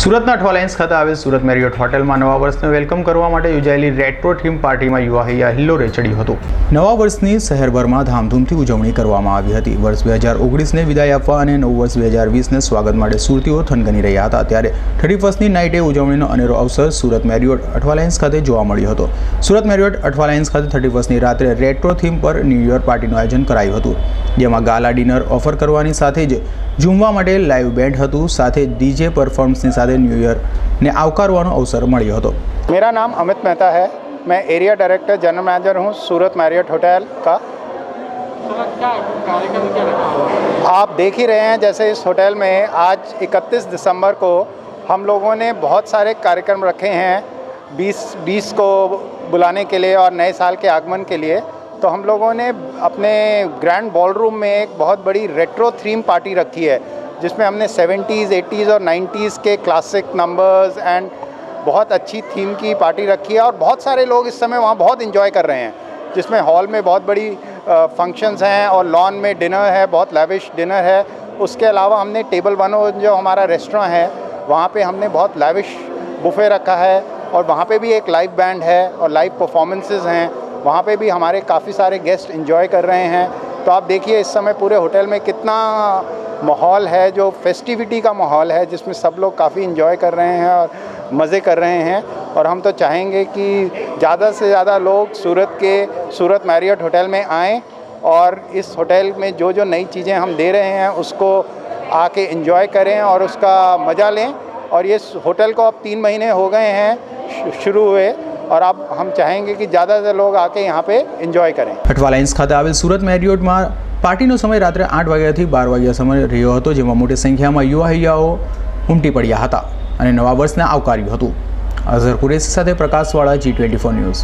સુરતના ઠોલાઇન્સ ખાતે આવેલ સુરત મેરિયોટ હોટેલમાં નવા વર્ષને વેલકમ કરવા માટે યોજાયેલી રેટ્રો થીમ પાર્ટીમાં યુવા હિલ્લો રેચડ્યો હતો નવા વર્ષની શહેરભરમાં ધામધૂમથી ઉજવણી કરવામાં આવી હતી વર્ષ બે હજાર ઓગણીસને વિદાય આપવા અને નવું વર્ષ બે હજાર વીસને સ્વાગત માટે સુરતીઓ થનગની રહ્યા હતા ત્યારે થર્ટી ફર્સ્ટની નાઇટે ઉજવણીનો અનેરો અવસર સુરત મેરિયોટ અઠવાલાઇન્સ ખાતે જોવા મળ્યો હતો સુરત મેરિયોટ અઠવાલાઇન્સ ખાતે થર્ટી ફર્સ્ટની રાત્રે રેટ્રો થીમ પર ન્યૂ યર પાર્ટીનું આયોજન કરાયું હતું जामा गाला डिनर ऑफर करवाने साथ ही झुमवा मड लाइव बैंड હતું સાથે DJ પરફોર્મન્સની સાથે ન્યૂ યર ને આવકારવાનો અવસર મળ્યો હતો મેરા નામ અમિત મહેતા હે મે એરિયા ડાયરેક્ટર જનર મેનેજર હું સુરત મેરિયટ હોટેલ કા આપ દેખિ રહે હે જૈસે ઇસ હોટેલ મે આજ 31 ડિસેમ્બર કો હમ લોગોને બહોત سارے કાર્યક્રમ રખે હે 20 20 કો બુલાને કે લિયે ઓર નય સાલ કે આગમન કે લિયે तो हम लोगों ने अपने ग्रैंड बॉल रूम में एक बहुत बड़ी रेट्रो थीम पार्टी रखी है जिसमें हमने 70s, 80s और 90s के क्लासिक नंबर्स एंड बहुत अच्छी थीम की पार्टी रखी है और बहुत सारे लोग इस समय वहाँ बहुत इन्जॉय कर रहे हैं जिसमें हॉल में बहुत बड़ी फंक्शंस हैं और लॉन में डिनर है बहुत लाविश डिनर है उसके अलावा हमने टेबल वन जो हमारा रेस्टोरेंट है वहाँ पे हमने बहुत लाविश बुफे रखा है और वहाँ पे भी एक लाइव बैंड है और लाइव परफॉर्मेंसेज हैं वहाँ पे भी हमारे काफ़ी सारे गेस्ट इन्जॉय कर रहे हैं तो आप देखिए इस समय पूरे होटल में कितना माहौल है जो फेस्टिविटी का माहौल है जिसमें सब लोग काफ़ी इन्जॉय कर रहे हैं और मज़े कर रहे हैं और हम तो चाहेंगे कि ज़्यादा से ज़्यादा लोग सूरत के सूरत मैरियट होटल में आएँ और इस होटल में जो जो नई चीज़ें हम दे रहे हैं उसको आके इन्जॉय करें और उसका मज़ा लें और ये होटल को अब तीन महीने हो गए हैं शुरू हुए और आप हम ચાહેંગે કે જ્યાદા સે લોગ આકે યહાં પે એન્જોય કરેં અટવા લાઇન્સ ખાતે આવેલ સુરત મેરિયોટમાં પાર્ટીનો સમય રાત્રે આઠ વાગ્યાથી બાર વાગ્યા સમય રહ્યો હતો જેમાં મોટી સંખ્યામાં યુવા હૈયાઓ ઉમટી પડ્યા હતા અને નવા વર્ષને આવકાર્યું હતું અઝહર કુરેશી સાથે પ્રકાશવાળા જી ટ્વેન્ટી ફોર ન્યૂઝ